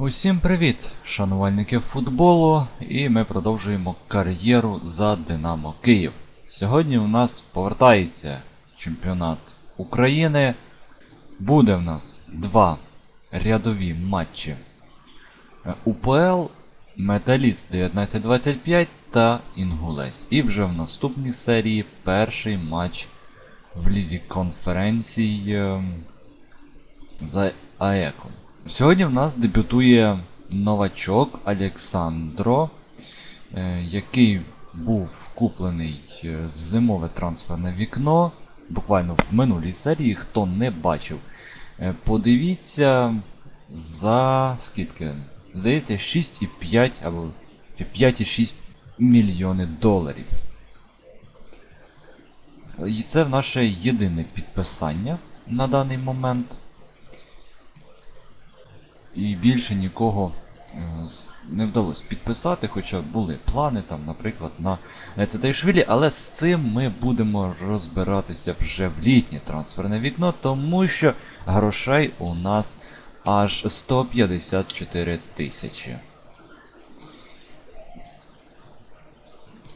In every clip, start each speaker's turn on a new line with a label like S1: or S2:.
S1: Усім привіт, шанувальники футболу, і ми продовжуємо кар'єру за Динамо Київ. Сьогодні у нас повертається чемпіонат України. Буде в нас два рядові матчі УПЛ, Металіст 1925 та Інгулець. І вже в наступній серії перший матч в лізі конференцій ем, за АЕКом. Сьогодні в нас дебютує новачок Олександро, е, який був куплений е, в зимове трансферне вікно. Буквально в минулій серії, хто не бачив, е, подивіться за скільки? Здається, 6,5 або 5,6 мільйони доларів. І це наше єдине підписання на даний момент. І більше нікого е, не вдалося підписати, хоча були плани, там, наприклад, на Цитайшвілі, але з цим ми будемо розбиратися вже в літнє трансферне вікно, тому що грошей у нас аж 154 тисячі.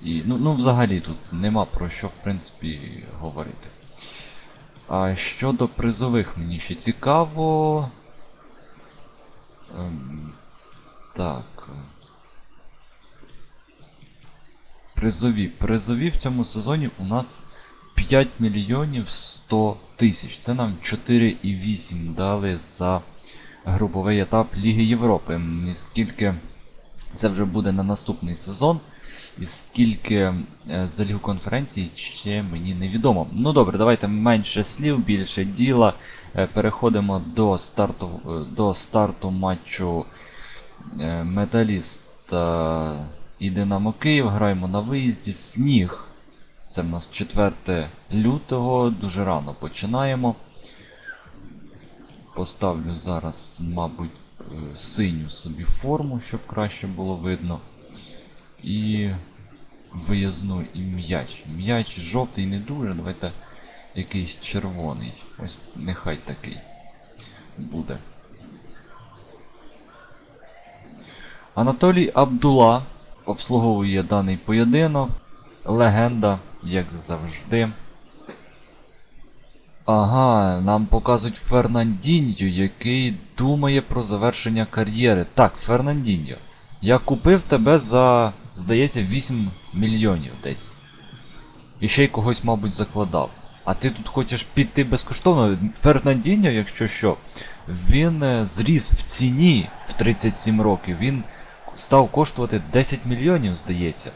S1: І, ну, ну, взагалі тут нема про що, в принципі, говорити. А щодо призових, мені ще цікаво. Ем, так. Призові. Призові в цьому сезоні у нас 5 мільйонів 100 тисяч. Це нам 4,8 дали за груповий етап Ліги Європи. Скільки це вже буде на наступний сезон. І скільки е, за Лігу конференцій ще мені невідомо. Ну добре, давайте менше слів, більше діла. Е, Переходимо до старту, е, до старту матчу Металіст та і Динамо Київ. Граємо на виїзді. Сніг. Це в нас 4 лютого, дуже рано починаємо. Поставлю зараз, мабуть, синю собі форму, щоб краще було видно. І виязну і м'яч. М'яч жовтий не дуже, давайте якийсь червоний. Ось нехай такий буде. Анатолій Абдула обслуговує даний поєдинок. Легенда, як завжди. Ага, нам показують Фернандіньо, який думає про завершення кар'єри. Так, Фернандіньо. Я купив тебе за, здається, 8 мільйонів десь. І ще й когось, мабуть, закладав. А ти тут хочеш піти безкоштовно. Фернандіньо, якщо що, він е, зріс в ціні в 37 років. Він став коштувати 10 мільйонів, здається.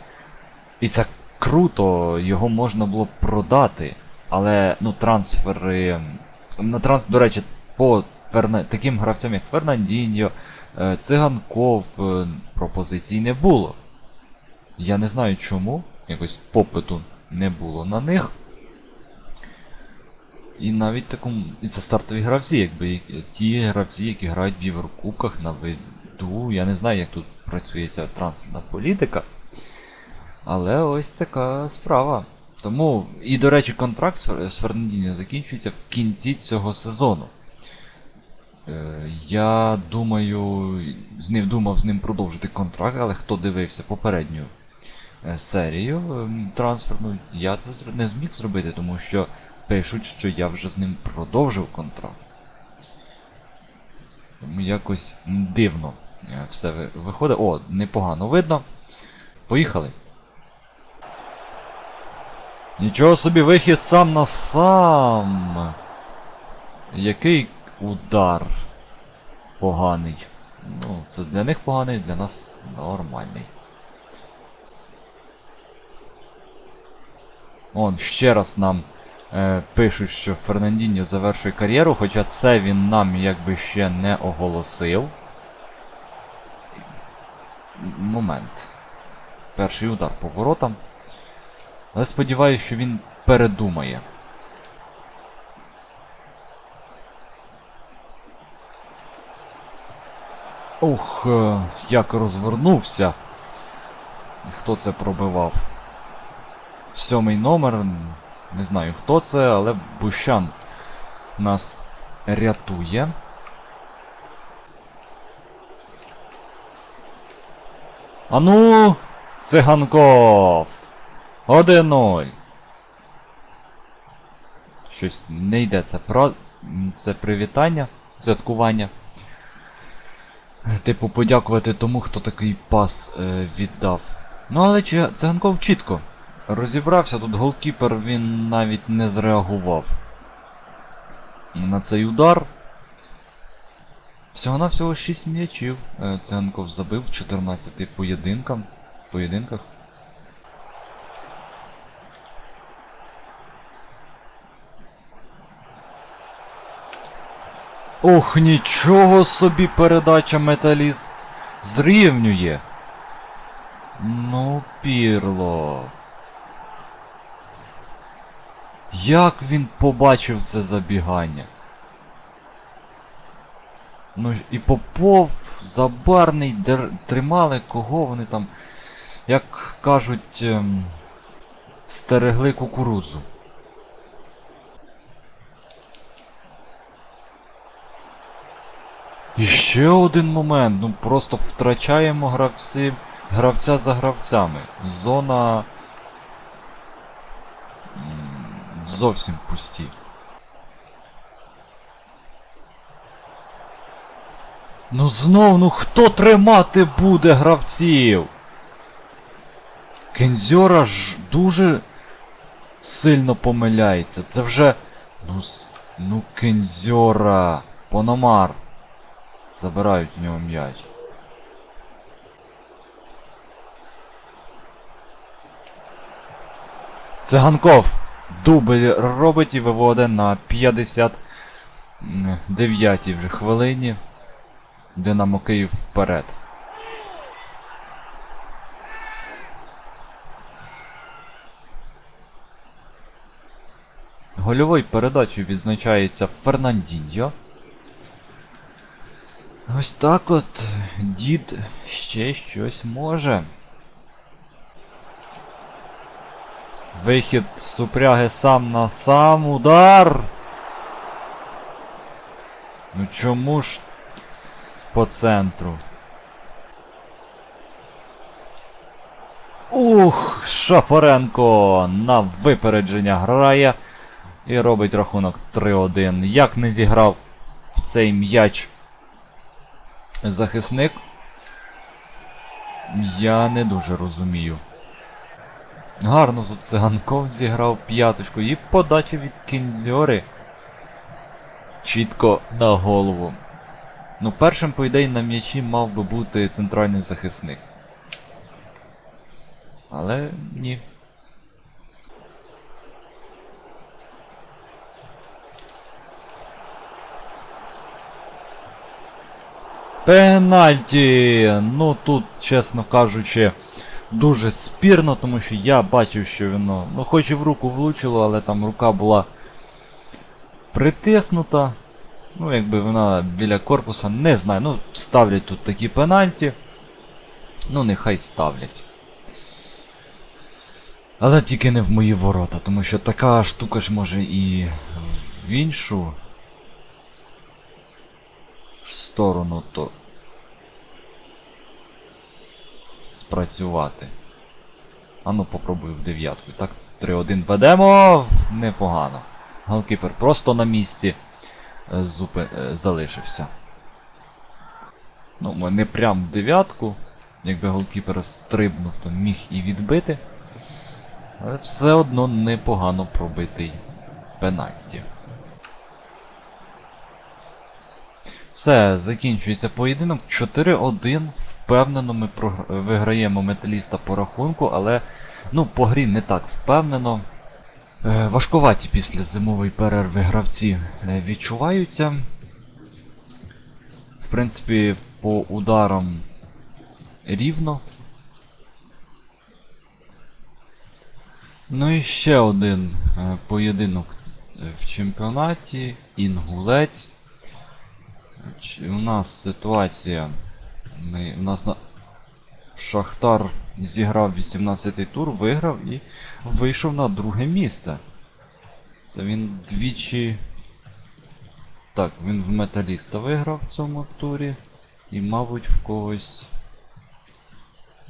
S1: І це круто, його можна було продати. Але ну, трансфери. На транс, до речі, по Ферна... таким гравцям, як Фернандіньо, е, Циганков, е, пропозицій не було. Я не знаю чому. Якось попиту не було на них. І навіть такому. І це стартові гравці, якби ті гравці, які грають в Єврокубках на виду. Я не знаю, як тут працює ця трансферна політика. Але ось така справа. Тому, і до речі, контракт з Фер- Фернандіньо закінчується в кінці цього сезону. Е, я думаю, з ним думав з ним продовжити контракт, але хто дивився попередню серію ем, трансферну, я це не зміг зробити, тому що пишуть, що я вже з ним продовжив контракт. Тому якось дивно е, все виходить. О, непогано видно. Поїхали. Нічого собі вихід сам на сам. Який удар поганий. Ну, це для них поганий, для нас нормальний. Он ще раз нам е, пишуть, що Фернандіньо завершує кар'єру, хоча це він нам якби ще не оголосив. Момент. Перший удар по воротам. Але сподіваюся, що він передумає. Ух, е, як розвернувся. Хто це пробивав? Сьомий номер. Не знаю хто це, але Бущан нас рятує. Ану, циганков. 1-0. Щось не йде. Це про. Це привітання, святкування. Типу, подякувати тому, хто такий пас е, віддав. Ну, але циганков чітко. Розібрався, тут голкіпер він навіть не зреагував на цей удар. Всього-навсього 6 м'ячів. е, Циганков забив в 14 поєдинкам. поєдинках. Ох, нічого собі передача металіст зрівнює. Ну, пірло. Як він побачив це забігання? Ну і Попов, Забарний, дер... тримали кого вони там, як кажуть, ем... стерегли кукурудзу. І ще один момент, ну просто втрачаємо гравці, гравця за гравцями. Зона зовсім пусті. Ну знов, ну хто тримати буде гравців? Кензьора ж дуже сильно помиляється. Це вже. Ну, ну Кензьора. Пономар. Забирають у нього м'яч. Циганков дубль робить і виводить на 59 вже хвилині. Динамо Київ вперед. Гольовою передачею відзначається Фернандіньо. Ось так от дід ще щось може. Вихід супряги сам на сам удар. Ну чому ж по центру? Ух, Шапоренко на випередження грає і робить рахунок 3-1. Як не зіграв в цей м'яч захисник, я не дуже розумію. Гарно тут циганков зіграв п'яточку і подача від кінзьори. Чітко на голову. Ну, першим, по ідеї, на м'ячі мав би бути центральний захисник. Але ні. Пенальті! Ну тут, чесно кажучи, дуже спірно, тому що я бачив, що воно. Ну, хоч і в руку влучило, але там рука була притиснута. Ну, якби вона біля корпуса, не знаю. Ну, ставлять тут такі пенальті. Ну, нехай ставлять. Але тільки не в мої ворота, тому що така штука ж може і в іншу сторону то спрацювати. Ану, попробую в дев'ятку. Так, 3-1 ведемо. Непогано. Голкіпер просто на місці е, зупи... е, залишився. Ну, не прям в дев'ятку. Якби голкіпер стрибнув, то міг і відбити. Але все одно непогано пробитий пенальті. Все, закінчується поєдинок. 4-1. Впевнено, ми виграємо металіста по рахунку, але ну, по грі не так впевнено. Е, важкуваті після зимової перерви гравці е, відчуваються. В принципі, по ударам рівно. Ну і ще один е, поєдинок в чемпіонаті. Інгулець. У нас ситуація. Ми, у нас на... Шахтар зіграв 18-й тур, виграв і вийшов на друге місце. Це він двічі. Так, він в металіста виграв в цьому турі. І, мабуть, в когось.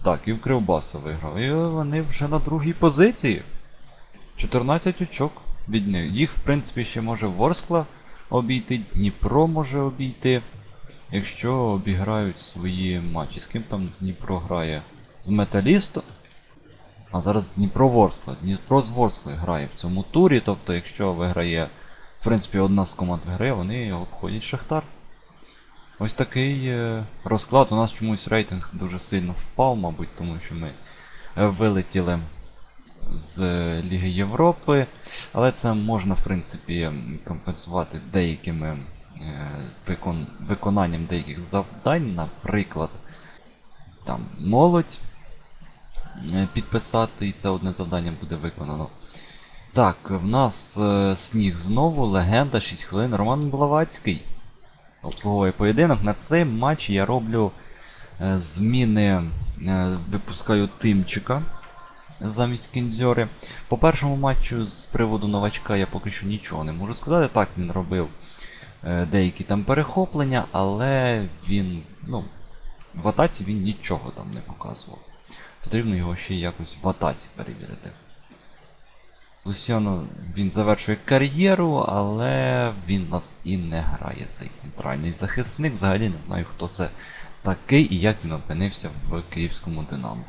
S1: Так, і в Кривбаса виграв. І вони вже на другій позиції. 14 очок від них. Їх, в принципі, ще може Ворскла обійти, Дніпро може обійти. Якщо обіграють свої матчі. З ким там Дніпро грає? З Металістом? А зараз Дніпро Ворскла. Дніпро з Ворскли грає в цьому турі. Тобто, якщо виграє, в принципі, одна з команд виграє, вони обходять Шахтар. Ось такий е, розклад. У нас чомусь рейтинг дуже сильно впав, мабуть, тому що ми вилетіли з Ліги Європи. Але це можна, в принципі, компенсувати деякими е, викон... виконанням деяких завдань, наприклад, там молодь е, підписати, і це одне завдання буде виконано. Так, в нас е, сніг знову, легенда, 6 хвилин, Роман Блавацький. Обслуговує поєдинок. На цей матч я роблю зміни, випускаю Тимчика замість кінзьори. По першому матчу з приводу новачка я поки що нічого не можу сказати. Так, він робив е, деякі там перехоплення, але він, ну, в атаці він нічого там не показував. Потрібно його ще якось в атаці перевірити. Лусіано він завершує кар'єру, але він нас і не грає цей центральний захисник. Взагалі не знаю, хто це такий і як він опинився в київському Динамо.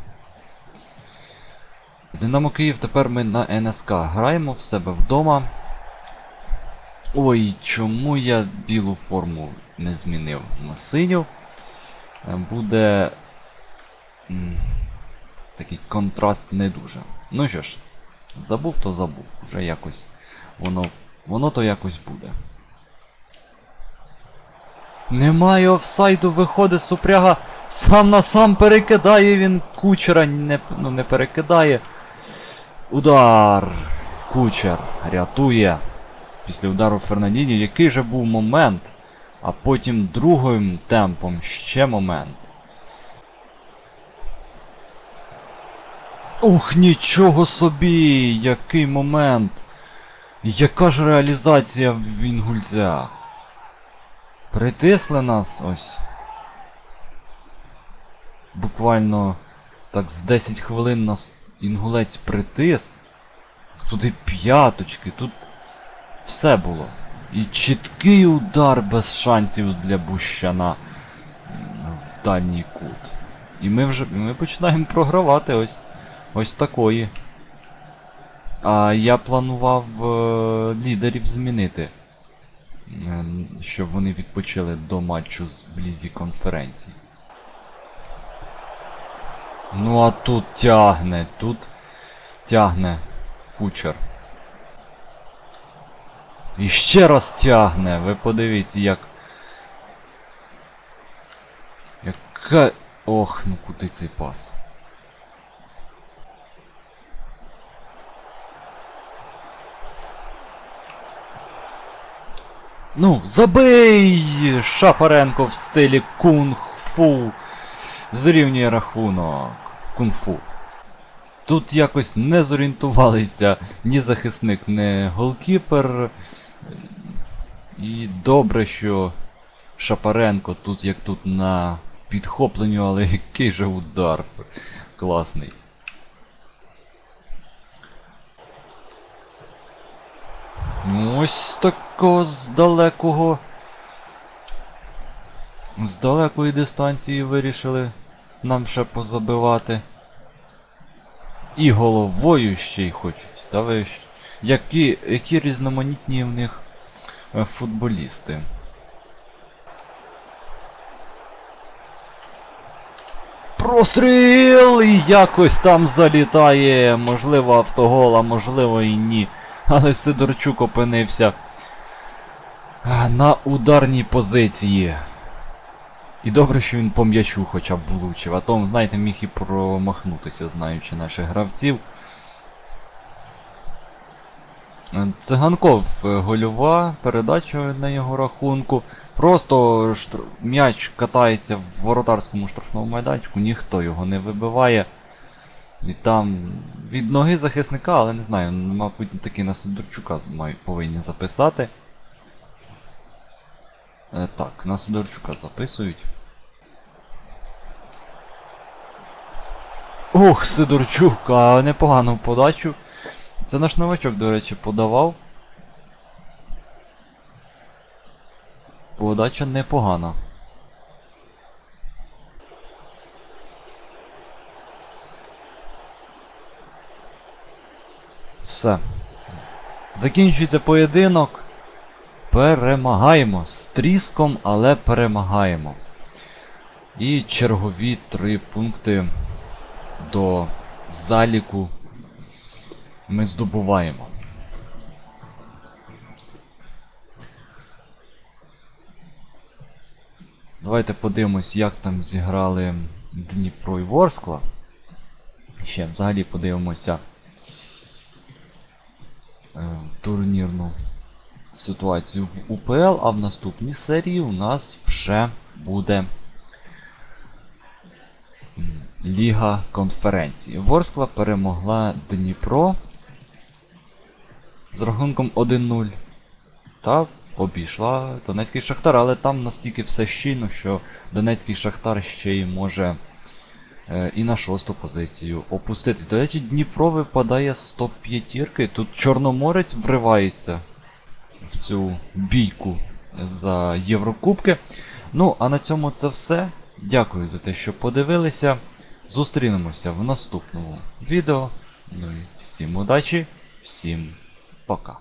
S1: Динамо Київ тепер ми на НСК граємо в себе вдома. Ой, чому я білу форму не змінив на синю? Е, Буде. Такий контраст не дуже. Ну що ж, забув, то забув. Уже якось воно. Воно то якось буде. Немає офсайду, виходить супряга. Сам на сам перекидає він кучера, не, ну не перекидає. Удар! Кучер рятує. Після удару Фернандіні, який же був момент, а потім другим темпом ще момент. Ух, нічого собі! Який момент! Яка ж реалізація в Інгульця? Притисли нас ось. Буквально так з 10 хвилин нас інгулець притис. Туди п'яточки, тут все було. І чіткий удар без шансів для Бущана в дальній кут. І ми вже ми починаємо програвати ось, ось такої. А я планував е, лідерів змінити. Е, щоб вони відпочили до матчу в лізі конференцій. Ну а тут тягне, тут тягне кучер. І ще раз тягне. Ви подивіться, як. Яка. Ох, ну куди цей пас? Ну, забий! Шапаренко в стилі кунг-фу. Зрівнює рахунок. Кунг-фу. Тут якось не зорієнтувалися ні захисник, ні голкіпер. І добре, що Шапаренко тут як тут на підхопленню, але який же удар. Класний. Ось такого з далекого. З далекої дистанції вирішили нам ще позабивати. І головою ще й хочуть. Та ви ж. Які, які різноманітні в них е, футболісти. Простріл! І якось там залітає. Можливо, автогол, а можливо і ні. Але Сидорчук опинився на ударній позиції. І добре, що він по м'ячу хоча б влучив, а то, знаєте, міг і промахнутися, знаючи наших гравців. Е, Циганков е, гольова, передача на його рахунку. Просто штр... м'яч катається в воротарському штрафному майданчику, ніхто його не вибиває. І там від ноги захисника, але не знаю, мабуть, таки на Сидорчука повинні записати. Е, так, на Сидорчука записують. Ух, Сидорчук, а непогану подачу. Це наш новачок, до речі, подавав. Подача непогана. Все. Закінчується поєдинок. Перемагаємо. З тріском, але перемагаємо. І чергові три пункти до заліку ми здобуваємо. Давайте подивимось, як там зіграли Дніпро і Ворскла. Ще взагалі подивимося е, турнірну ситуацію в УПЛ, а в наступній серії у нас вже буде Ліга конференції. Ворскла перемогла Дніпро з рахунком 1-0 та обійшла Донецький Шахтар, але там настільки все щільно, що Донецький Шахтар ще й може е, і на шосту позицію опуститись. До речі, Дніпро випадає з топ-п'ятірки. Тут Чорноморець вривається в цю бійку за Єврокубки. Ну, а на цьому це все. Дякую за те, що подивилися. Зустрінемося в наступному відео. Ну і всім удачі, всім пока.